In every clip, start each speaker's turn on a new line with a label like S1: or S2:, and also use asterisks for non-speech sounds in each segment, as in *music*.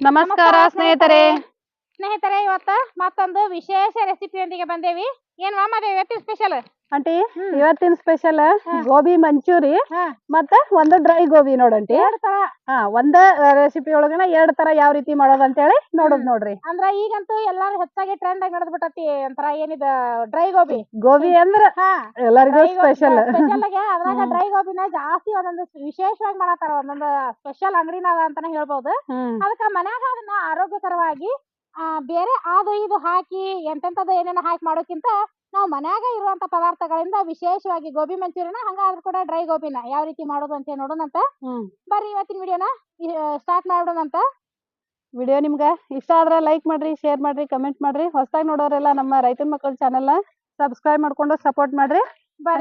S1: ನಮಸ್ಕಾರ ಸ್ನೇಹಿತರೆ.
S2: ಸ್ನೇಹಿತರೆ ಇವತ್ತ ಮತ್ತೊಂದು ವಿಶೇಷ ರೆಸಿಪಿಯೊಂದಿಗೆ ಬಂದೇವಿ. ಏನ್ ಮಾಮದೇ ಇವತ್ತಿನ ಸ್ಪೆಷಲ್
S1: ಆಂಟಿ ಇವತ್ತಿನ ಸ್ಪೆಷಲ್ ಗೋಬಿ ಮಂಚೂರಿ ಮತ್ತ ಒಂದು ಡ್ರೈ ಗೋಬಿ ನೋಡಂಟಿ
S2: ಎರಡ್ ತರ.
S1: ಹಾ ಒಂದ ರೆಸಿಪಿ ಒಳಗನ ಎರಡ್ ತರ ಯಾವ ರೀತಿ ಮಾಡೋದ್ ಅಂತ ಹೇಳಿ ನೋಡೋದ್ ನೋಡ್ರಿ.
S2: ಅಂದ್ರ ಈಗಂತೂ ಎಲ್ಲಾರು ಹೆಚ್ಚಾಗಿ ಟ್ರೆಂಡ್ ಆಗಿ ನಡೆದ್ ಬಿಟ್ಟತಿ ಒಂಥರ ಏನಿದ ಡ್ರೈ ಗೋಬಿ.
S1: ಗೋಬಿ ಅಂದ್ರ ಎಲ್ಲರಿಗೂ ಸ್ಪೆಷಲ್
S2: ಸ್ಪೆಷಲ್ ಆಗಿ ಅದ್ರಾಗ. ಡ್ರೈ ಗೋಬಿನ ಜಾಸ್ತಿ ಒಂದೊಂದು ವಿಶೇಷವಾಗಿ ಮಾಡತಾರ ಒಂದೊಂದು ಸ್ಪೆಷಲ್ ಅಂಗಡಿನ ಅದ ಅಂತಾನೆ ಹೇಳ್ಬೋದು.
S1: ಹ್ಮ್.
S2: ಅದಕ್ಕ ಮನ್ಯಾಗ ಅದನ್ನ ಆರೋಗ್ಯಕರವಾಗಿ ಬೇರೆ ಅದು ಇದು ಹಾಕಿ ಎಂತೆಂತದ ಏನೇನ ಹಾಕಿ ಮಾಡೋಕ್ಕಿಂತ ನಾವು ಮನ್ಯಾಗ ಇರುವಂತ ಪದಾರ್ಥಗಳಿಂದ ವಿಶೇಷವಾಗಿ ಗೋಬಿ ಮಂಚೂರಿನ ಹಂಗಾದ್ರೂ ಕೂಡ ಡ್ರೈ ಗೋಬಿನ ಯಾವ ರೀತಿ ಮಾಡೋದು ಅಂತ ನೋಡೋಣಂತ. ಬರ್ರಿ ಇವತ್ತಿನ ವಿಡಿಯೋನ ಸ್ಟಾರ್ಟ್ ಮಾಡೋಣಂತ.
S1: ವಿಡಿಯೋ ನಿಮ್ಗ ಇಷ್ಟ ಆದ್ರೆ ಲೈಕ್ ಮಾಡ್ರಿ ಶೇರ್ ಮಾಡ್ರಿ ಕಮೆಂಟ್ ಮಾಡ್ರಿ. ಹೊಸದಾಗಿ ನೋಡೋರೆಲ್ಲ ನಮ್ಮ ರೈತನ ಮಕ್ಕಳ ಚಾನೆಲ್ ಸಬ್ಸ್ಕ್ರೈಬ್ ಮಾಡ್ಕೊಂಡು ಸಪೋರ್ಟ್ ಮಾಡ್ರಿ.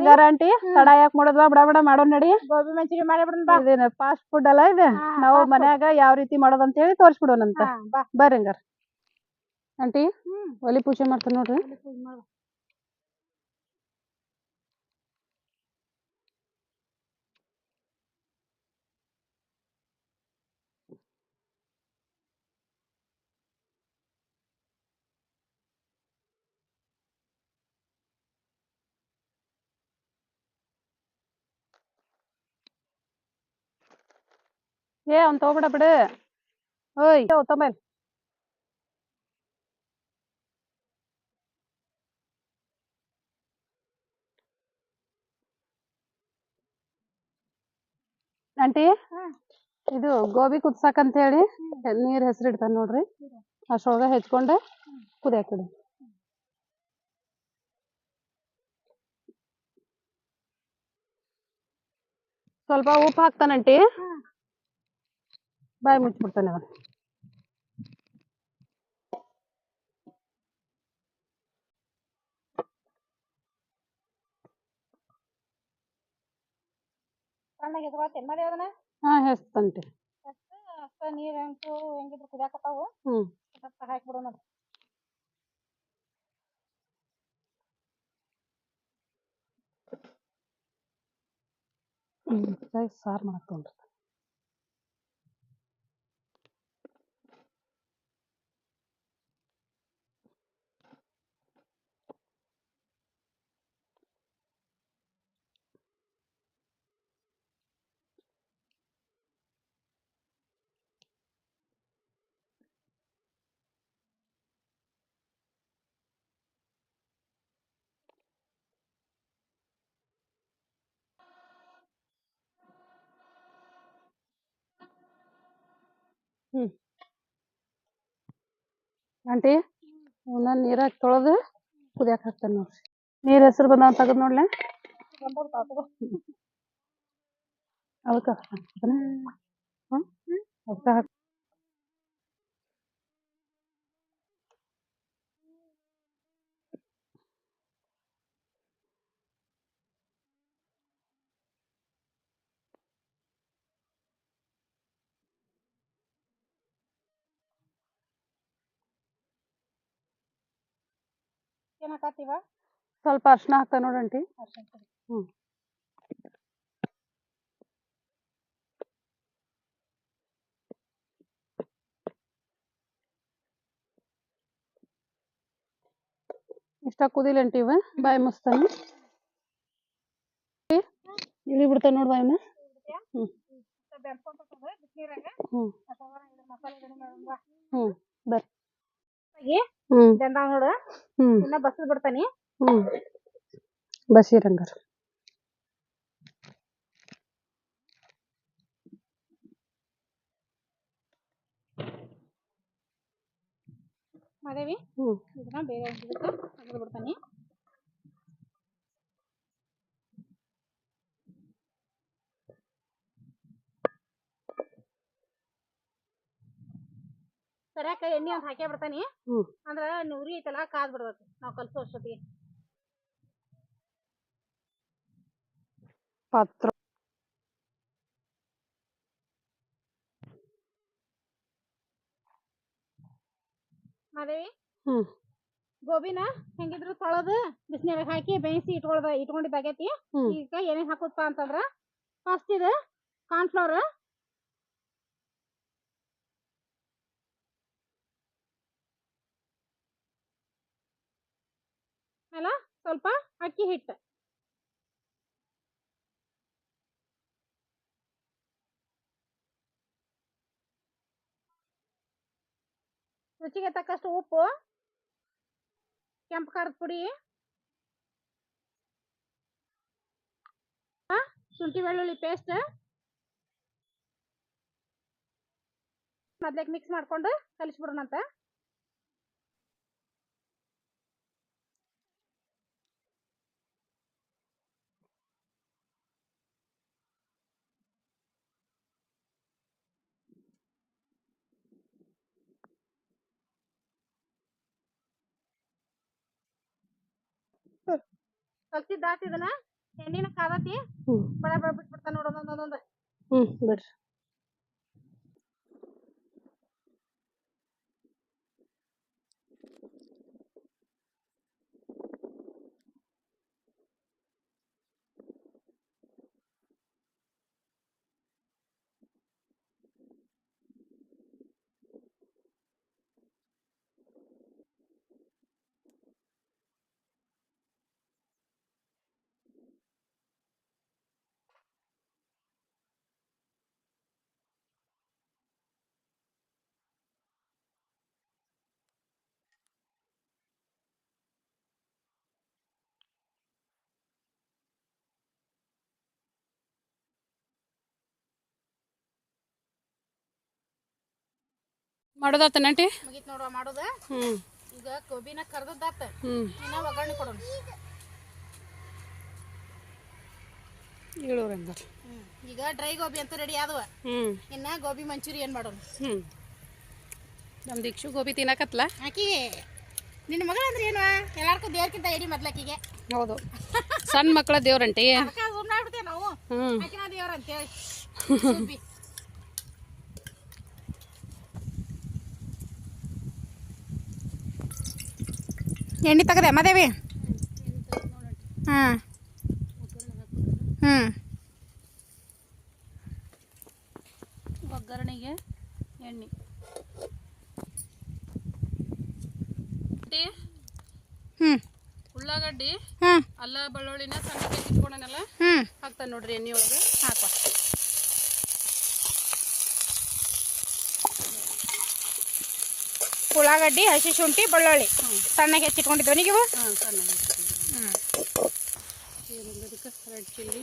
S1: ಗ್ಯಾರಂಟಿ ತಡ ಯಾಕೆ ಮಾಡೋದ್ವಾ ಬಡ ಬಡ ಮಾಡೋಣ ನಡಿ.
S2: ಗೋಬಿ ಮಂಚೂರಿ ಮಾಡಿಬಿಡೋಣ
S1: ಫಾಸ್ಟ್ ಫುಡ್ ಅಲ್ಲ ಇದೆ? ನಾವು ಮನ್ಯಾಗ ಯಾವ ರೀತಿ ಮಾಡೋದು ಅಂತ ಹೇಳಿ ತೋರಿಸ್ಬಿಡೋಣಂತ. ಬರ್ರಿ ಹಂಗಾರ. ಆಂಟಿ ಒಲಿ ಪೂಜೆ ಮಾಡ್ತಾನೆ ನೋಡ್ರಿ. ಏ ಅವ್ನ್ ತಗೋಬೇಡ ಬಿಡು. ಓಯ್ ತಗೊಂಬಲ್ ಆಂಟಿ. ಇದು ಗೋಬಿ ಕುದ್ಸಾಕ್ ಅಂತ ಹೇಳಿ ನೀರ್ ಹೆಸರು ಇಡ್ತಾನ ನೋಡ್ರಿ. ಅಷ್ಟೊಳಗ ಹೆಚ್ಕೊಂಡು ಕುದಿಯಾಕಿಡು ಸ್ವಲ್ಪ ಉಪ್ಪು ಹಾಕ್ತಾನಂಟಿ. ಬಾಯಿ ಮುಚ್ಚಿಬಿಡ್ತಾನೆ ಅವನು.
S2: ಸಣ್ಣಗೆ ಎತ್ಕೊಳತ್ತೇನ್ ಮಾಡಿ ಅದನ್ನ
S1: ಹಾ ಹೆಚ್ತಾನಂಟಿ
S2: ಅಷ್ಟ ನೀರ್ ಹೆಂಕು ಹೆಂಗಿದ್ರು ಕುದಿಯಾಕತ್ತಾವು
S1: ಹ್ಮ್.
S2: ಹಾಕ್ಬಿಡೋಣ ಅದು.
S1: ಸಾರು ಮಾಡಕ್ ತೊಗೊಂಡ್ರಿ ಆಂಟಿ ಅವನ್ನ ನೀರಾಗ ತೊಳೆದು ಕುದಿಯಾಕ ಹಾಕ್ತಾನೆ ನೋಡ್ರಿ ನೀರ್ ಹೆಸರು ಬಂದಾವ ತೆಗೆದು ನೋಡ್ಲೆ? ಅದಕ್ಕೆ ಹಾಕ್ತಾನೆ. ಅದಕ್ಕೆ ಹಾಕ್
S2: ಏನ್ ಹಾಕತ್ತೀವ?
S1: ಸ್ವಲ್ಪ ಅರ್ಶಿನ ಹಾಕ್ತ ನೋಡಂಟಿ ಹ್ಮ್. ಇಷ್ಟ ಕುದಿಲಂಟಿ ಇವ. ಬಾಯಿ ಮುಸ್ತಾನ ಇಳಿ ಬಿಡ್ತಾನೆ ನೋಡ್ ಬಾಯಿನ.
S2: ಬಿಸಿನೀರಾಗ.
S1: ಹ್ಮ್. ಬರ್ರಿ. ಹ್ಮ್.
S2: ಬೆಂದಾವ್ ನೋಡು
S1: ಹ್ಮ್.
S2: ಇನ್ನ ಬಸ್ ಬಿಡ್ತಾನಿ.
S1: ಹ್ಮ್. ಬಸೀರ್ ಹಂಗಾರ
S2: ಮಾದೇವಿ
S1: ಹ್ಮ್
S2: ಇದನ್ನ ಬೇರೆ ಇದಕ್ಕೆ ತೆಗೆದು ಬಿಡ್ತಾನಿ ಸರಿಯಾಕ ಎಣ್ಣೆ ಅಂತ ಹಾಕೇ ಬಿಡ್ತಾನಿ?
S1: ಹ್ಮ್.
S2: ಅಂದ್ರ ಉರಿ ಐತಲ್ಲ ಕಾದ್ ಬಿಡ್ಬೇಕು. ನಾವ್ ಕಲ್ಸೋ ಅಷ್ಟೊತ್ತಿಗೆ.
S1: ಪಾತ್ರ
S2: ಮಾದೇವಿ?
S1: ಹ್ಮ್.
S2: ಗೋಬಿನ ಹೆಂಗಿದ್ರು ತೊಳದು ಬಿಸಿನೀರಾಗ ಹಾಕಿ ಬೇಯಿಸಿ ಇಟ್ಕೊಳ್ದ ಇಟ್ಕೊಂಡಿದ್ದಾಗೈತಿ.
S1: ಹ್ಮ್.
S2: ಈಗ ಏನೇನ್ ಹಾಕುದಪ್ಪ ಅಂತಂದ್ರ ಫಸ್ಟ್ ಇದು ಕಾರ್ನ್ಫ್ಲವರ್ ಅಲ್ಲ, ಸ್ವಲ್ಪ ಅಕ್ಕಿ ಹಿಟ್ಟು. ರುಚಿಗೆ ತಕ್ಕಷ್ಟು ಉಪ್ಪು, ಕೆಂಪು ಖಾರದ ಪುಡಿ ಶುಂಠಿ ಬೆಳ್ಳುಳ್ಳಿ ಪೇಸ್ಟ್ ಮೊದ್ಲೇಕ್ ಮಿಕ್ಸ್ ಮಾಡ್ಕೊಂಡು ಕಲಿಸ್ಬಿಡೋಣಂತ. ಕಲ್ಸಿದ್ದಾತ ಇದನ್ನ ಹೆಣ್ಣಿನ ಕಾದತಿ ಬಡ ಬಡ ಬಿಟ್ಬಿಡ್ತಾನ ನೋಡೋದು ಒಂದೊಂದೊಂದು
S1: ಹ್ಮ್ ಬಿಡ್ರಿ. ಮಾಡೋದಾತ ನಂಟಿ
S2: ಮುಗೀತ್ ನೋಡುವ ಮಾಡೋದ?
S1: ಹ್ಮ್.
S2: ಈಗ ಗೋಬಿನ ಕರ್ದದ್ದಾತ ಇನ್ನ ಒಗ್ಗರಣೆ ಕೊಡೋಣ.
S1: ಏಳೂರ ಹಂಗಾರ
S2: ಈಗ ಡ್ರೈ ಗೋಬಿ ಅಂತೂ ರೆಡಿ ಆದವ. ಇನ್ನ ಗೋಬಿ ಮಂಚೂರಿಯನ್ ಮಾಡೋಣ?
S1: ಹ್ಮ್. ನಮ್ ದೀಕ್ಷು ಗೋಬಿ ತಿನ್ನಕತ್ಲ.
S2: ಆಕಿಗೆ ನಿನ್ನ ಮಗಳ ಅಂದ್ರೆ ಏನು? ಎಲ್ಲಾರ್ಗೂ ದೇವ್ರಕ್ಕಿಂತ ಎಡಿ ಮೊದ್ಲಕ್ಕಿಗೆ
S1: ಹೌದು. ಸಣ್ಣ ಮಕ್ಕಳ ದೇವ್ರಂಟಿ
S2: ಸುಮ್ಮನೆ ನಾವು.
S1: ಹ್ಮ್. *laughs*
S2: ಎಣ್ಣೆ ತಗದೆ ಮದೇವಿ ಹಾಂ. ಹ್ಞೂ
S1: ಒಗ್ಗರಣೆಗೆ ಎಣ್ಣೆ.
S2: ಹ್ಞೂ
S1: ಉಳ್ಳಾಗಡ್ಡಿ
S2: ಹ್ಞೂ
S1: ಅಲ್ಲ ಬೆಳ್ಳುಳ್ಳಿನ ಕೆಜಿ ಇಟ್ಕೊಂಡನಲ್ಲ
S2: ಹ್ಞೂ
S1: ಹಾಕ್ತಾನೆ ನೋಡ್ರಿ ಎಣ್ಣೆ ಒಳಗೆ
S2: ಹಾಕೋ ಉಳ್ಳಾಗಡ್ಡಿ ಹಸಿ ಶುಂಠಿ ಬೆಳ್ಳುಳ್ಳಿ. ಸಣ್ಣಗೆ ಹೆಚ್ಚಿಟ್ಕೊಂಡಿದ್ವ
S1: ನೀವು? Red chilli.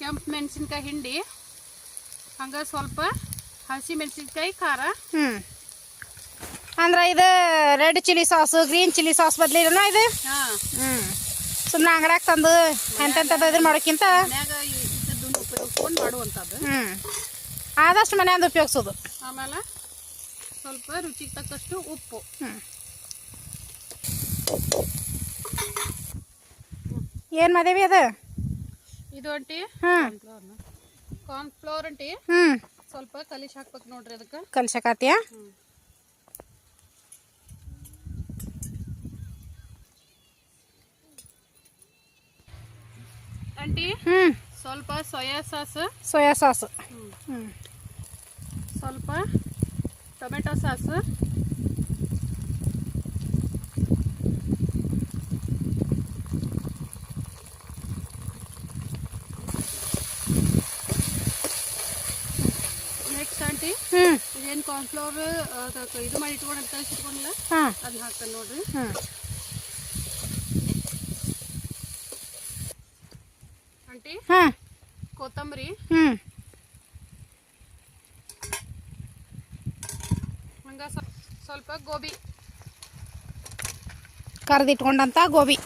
S1: ಕೆಂಪು ಮೆಣಸಿನ್ಕಾಯಿ ಹಿಂಡಿ. ಹಂಗೆ ಸ್ವಲ್ಪ ಹಸಿ ಮೆಣಸಿನ್ಕಾಯಿ ಖಾರ.
S2: ಹ್ಞೂ ಅಂದ್ರೆ ಇದು red chilli sauce green chilli sauce ಬದ್ಲಿ ಇದು?
S1: ಹಾಂ.
S2: ಹ್ಞೂ ಸುಮ್ಮನೆ ಅಂಗಡಿಯಾಗ ತಂದು ಎಂತೆಂಥದ್ದು ಇದನ್ನ ಮಾಡೋಕ್ಕಿಂತ? ಹ್ಞೂ ಆದಷ್ಟು ಮನೆಯಿಂದ ಉಪಯೋಗಿಸೋದು.
S1: ಆಮೇಲೆ ಸ್ವಲ್ಪ ರುಚಿಗೆ ತಕ್ಕಷ್ಟು ಉಪ್ಪು.
S2: ಏನು ಮದೇವಿ ಅದು?
S1: ಇದು ಅಂಟಿ
S2: ಕಾರ್ನ್
S1: ಫ್ಲೋರ್ ಅಂಟಿ ಸ್ವಲ್ಪ ಕಲಿಸಿ ಹಾಕ್ಬೇಕು ನೋಡ್ರಿ ಅದಕ್ಕೆ.
S2: ಕಲ್ಸಕಾತಿಯ
S1: ಅಂಟಿ
S2: ಹ್ಞೂ
S1: ಸ್ವಲ್ಪ ಸೋಯಾ ಸಾಸ್.
S2: Soya sauce.
S1: ಸ್ವಲ್ಪ ಟೊಮೆಟೊ ಸಾಸು. ನೆಕ್ಸ್ಟ್ ಆಂಟಿ ಇದೇನು ಕಾರ್ನ್ಫ್ಲವರ್ ಇದು ಮಾಡಿ ಇಟ್ಕೊಂಡು ಕಲಿಸಿ ಇಟ್ಕೊಂಡಿಲ್ಲ? ಅದನ್ನ ಹಾಕ್ತಾನೆ ನೋಡ್ರಿ. ಆಂಟಿ
S2: ಹಾಂ.
S1: ಕೊತ್ತಂಬರಿ.
S2: ಹ್ಞೂ
S1: ಹಂಗ ಸ್ವ- ಸ್ವಲ್ಪ ಗೋಬಿ.
S2: ಕರೆದಿಟ್ಕೊಂಡಂಥ ಗೋಬಿ.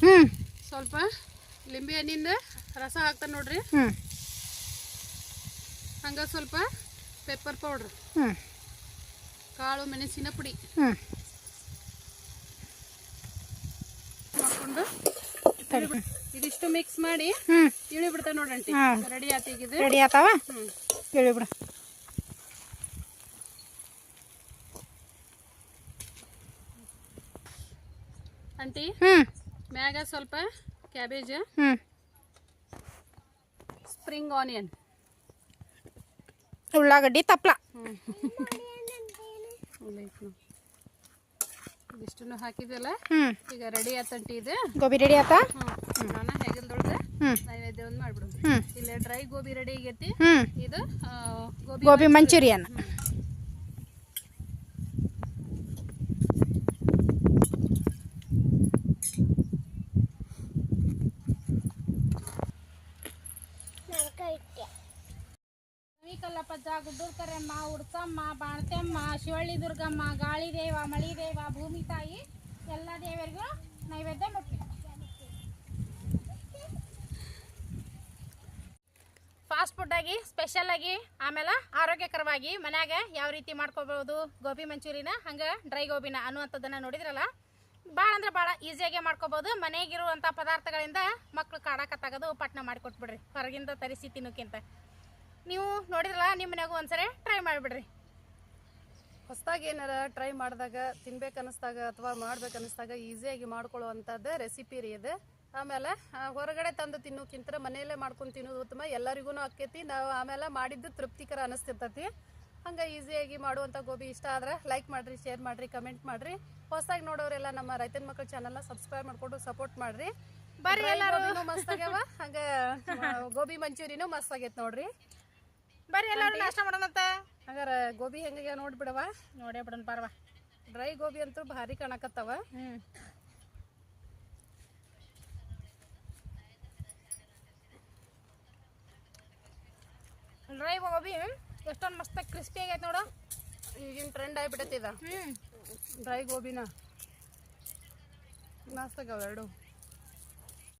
S2: ಹ್ಞೂ
S1: ಸ್ವಲ್ಪ ಲಿಂಬೆ ಹಣ್ಣಿಂದ ರಸ ಹಾಕ್ತಾನೆ ನೋಡ್ರಿ. ಹಂಗ ಸ್ವಲ್ಪ ಪೆಪ್ಪರ್ ಪೌಡ್ರ್
S2: ಹ್ಞೂ
S1: ಕಾಳು ಮೆಣಸಿನ ಪುಡಿ.
S2: ಹ್ಞೂ
S1: ಹಾಕೊಂಡು ಇದಿಷ್ಟು ಮಿಕ್ಸ್ ಮಾಡಿ
S2: ಹ್ಞೂ
S1: ಇಳಿ
S2: ಹಾ.
S1: ರೆಡಿ ಆತಿಗಿದೆ
S2: ರೆಡಿ ಆತಾವ?
S1: ಹ್ಮ್.
S2: ಹೇಳಿ ಬಿಡು ಹ್ಞೂ
S1: ಮ್ಯಾಗ ಸ್ವಲ್ಪ ಕ್ಯಾಬೇಜ್
S2: ಹ್ಞೂ
S1: ಸ್ಪ್ರಿಂಗ್ ಆನಿಯನ್
S2: ಉಳ್ಳಾಗಡ್ಡಿ ತಪ್ಲ.
S1: ಇದಿಷ್ಟನ್ನು
S2: ಹಾಕಿದಲ್ಲ
S1: ಈಗ ರೆಡಿ ಆತಂಟಿ ಇದು.
S2: ಗೋಬಿ ರೆಡಿ ಆತ?
S1: ಹ್ಮ್. ನಾನು ಹೆಗಲ್ದೊಳಗೆ ನೈವೇದ್ಯ ಒಂದು ಮಾಡ್ಬಿಡೋದು ಇಲ್ಲಿ ಡ್ರೈ ಗೋಬಿ ರೆಡಿ ಆಗೈತಿ. ಇದು ಗೋಬಿ
S2: ಗೋಬಿ ಮಂಚೂರಿಯನ್. ಕಲ್ಲಪ್ಪಜ್ಜ ಗುಡ್ಡೂರ್ ಕರೆಮ್ಮ ಉಡ್ಸಮ್ಮ ಬಾಣತೆಮ್ಮ ಶಿವಳ್ಳಿ ದುರ್ಗಮ್ಮ ಗಾಳಿ ದೇವ ಮಳಿ ದೇವ ಭೂಮಿ ತಾಯಿ, ಎಲ್ಲ ದೇವರಿಗೂ ನೈವೇದ್ಯ ಮುಟ್ಟಿ ಫಾಸ್ಟ್ ಫುಡ್ ಆಗಿ ಸ್ಪೆಷಲ್ ಆಗಿ, ಆಮೇಲೆ ಆರೋಗ್ಯಕರವಾಗಿ ಮನ್ಯಾಗ ಯಾವ ರೀತಿ ಮಾಡ್ಕೋಬಹುದು ಗೋಬಿ ಮಂಚೂರಿನ, ಹಂಗೆ ಡ್ರೈ ಗೋಬಿನ ಅನ್ನುವಂಥದ್ದನ್ನು ನೋಡಿದ್ರಲ್ಲ ಭಾಳ ಅಂದ್ರೆ ಭಾಳ ಈಸಿಯಾಗಿ ಮಾಡ್ಕೋಬಹುದು ಮನೆಗಿರುವಂಥ ಪದಾರ್ಥಗಳಿಂದ ಮಕ್ಕಳು ಕಾಡಾಕತ್ತಾಗೋದು, ಪಟ್ನ ಮಾಡಿಕೊಟ್ಬಿಡ್ರಿ ಹೊರಗಿಂದ ತರಿಸಿ ತಿನ್ನೋಕ್ಕಿಂತ. ನೀವು ನೋಡಿದ್ರಲ್ಲ ನಿಮ್ಮ ಮನೆಯಾಗ ಒಂದ್ಸರಿ ಟ್ರೈ ಮಾಡಿಬಿಡ್ರಿ.
S1: ಹೊಸದಾಗಿ ಏನಾರ ಟ್ರೈ ಮಾಡಿದಾಗ ತಿನ್ಬೇಕು ಅನ್ನಿಸ್ದಾಗ ಅಥವಾ ಮಾಡ್ಬೇಕು ಅನ್ನಿಸ್ದಾಗ ಈಸಿಯಾಗಿ ಮಾಡ್ಕೊಳ್ಳುವಂಥದ್ದು ರೆಸಿಪಿ ರೀ ಇದು. ಆಮೇಲೆ ಹೊರಗಡೆ ತಂದು ತಿನ್ನೋಕ್ಕಿಂತ ಮನೆಯಲ್ಲೇ ಮಾಡ್ಕೊಂಡು ತಿನ್ನೋದು ಉತ್ತಮ. ಎಲ್ಲರಿಗೂ ಆಕೈತಿ ನಾವು ಆಮೇಲೆ ಮಾಡಿದ್ದು ತೃಪ್ತಿಕರ ಅನಿಸ್ತಿರ್ತೈತಿ. ಹಂಗೆ ಈಸಿಯಾಗಿ ಮಾಡುವಂಥ ಗೋಬಿ ಇಷ್ಟ ಆದ್ರೆ ಲೈಕ್ ಮಾಡಿರಿ ಶೇರ್ ಮಾಡಿರಿ ಕಮೆಂಟ್ ಮಾಡಿರಿ. ಹೊಸದಾಗಿ ನೋಡೋರೆಲ್ಲ ನಮ್ಮ ರೈತನ ಮಕ್ಕಳ ಚಾನಲ್ನ ಸಬ್ಸ್ಕ್ರೈಬ್ ಮಾಡ್ಕೊಂಡು ಸಪೋರ್ಟ್ ಮಾಡಿರಿ.
S2: ಬರ್ರಿ ಎಲ್ಲರೂ.
S1: ಮಸ್ತ್ ಆಗ್ಯಾವ. ಹಂಗೆ ಗೋಬಿ ಮಂಚೂರಿನೂ ಮಸ್ತ್ ಆಗೈತೆ ನೋಡ್ರಿ.
S2: ಬರ್ರಿ ಎಲ್ಲರೂ ನಾಷ್ಟ ಮಾಡೋಣಂತ
S1: ಹಂಗಾರೆ ಗೋಬಿ ಹೆಂಗ ನೋಡ್ಬಿಡವ
S2: ನೋಡೇ ಬಿಡೋಣ ಪರ್ವ.
S1: ಡ್ರೈ ಗೋಬಿ ಅಂತೂ ಭಾರಿ ಕಾಣಕತ್ತವ.
S2: ಹ್ಞೂ ಡ್ರೈ ಗೋಬಿ ಎಷ್ಟೊಂದು ಮಸ್ತ್ ಕ್ರಿಸ್ಪಿ ಆಗೈತೆ ನೋಡು.
S1: ಈಗಿನ ಟ್ರೆಂಡ್ ಆಗಿಬಿಟ್ಟೈತಿ ಇದ.
S2: ಹ್ಞೂ
S1: ಡ್ರೈ ಗೋಬಿನ. ಮಸ್ತ್ ಆಗ್ಯಾವ ಎರಡು.